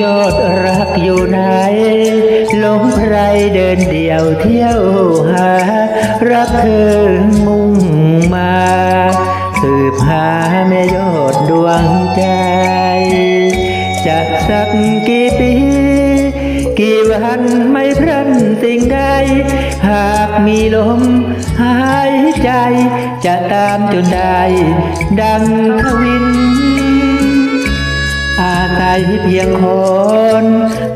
ยอดรักอยู่ไหนหลงใครเดินเดี่ยวเที่ยวหา รักเธอมุ่งมา สืบหาแม่ยอดดวงใจ จะสักกี่ปี กี่วันไม่พรันสิ่งใด หากมีลมหายใจ จะตามจนได้ ดังทวิน เพียงคน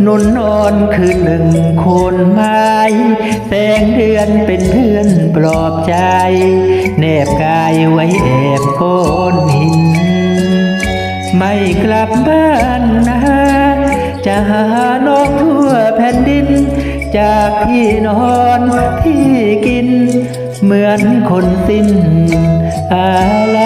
นุนนอนคืนหนึ่งโคนไม้แสงเดือนเป็นเพื่อนปลอบใจ แนบกายไว้แอบโคนหิน ไม่กลับบ้านนะ จะหาน้องทั่วแผ่นดิน จากที่นอนที่กิน เหมือนคนสิ้นอะไร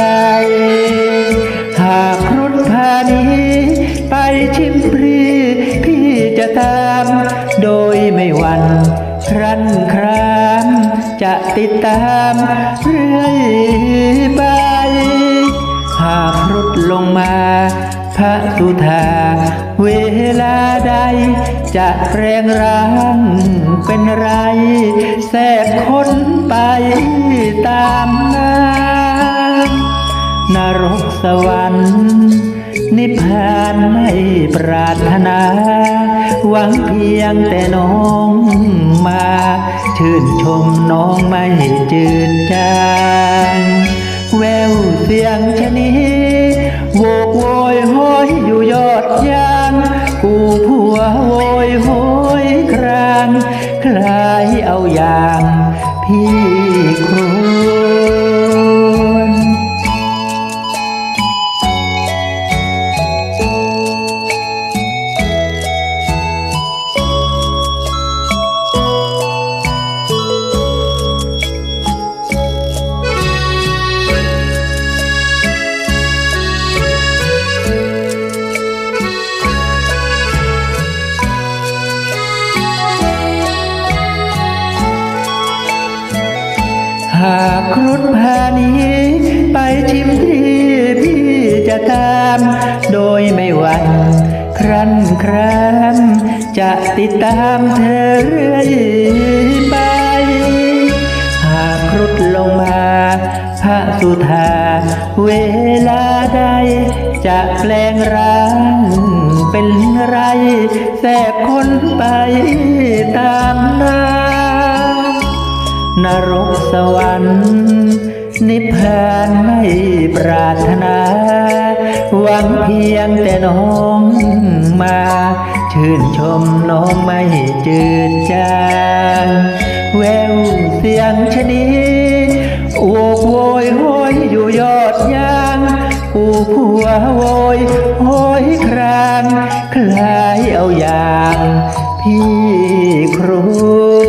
ติดตามเรื่อยไป หากรุดลงมาพระสุธา เวลาใด จะแรงร่างเป็นไร แทรกคนไปตามน้ำนรกสวรรค์นิพพานไม่ปรารถนา หวังเพียงแต่น้อง มา ชื่นชมน้องไม่จืดจางแววเสียงชนีโวกโวยโหยอยู่ยอดยางกูผัวโวยโหยครางคลายเอาอย่างพี่ครูากครุฑพานี้ ไปชิมที่พี่จะตาม โดยไม่หวั่นครั้นครามจะติดตามเธอเรื่อยไป หากครุฑลงมา พระสุธา เวลาใด จะแปลงร่างเป็นไรแสบคนไปตามน้ำ นรกสวรรค์นิพพานไม่ปรารถนา หวังเพียงแต่น้องมา ชื่นชมน้องไม่จืดจางแววเสียงชะนีโวกโวยโหยอยู่ยอดยางกูผัวโวยโหยครางคลายเอาอย่างพี่ครว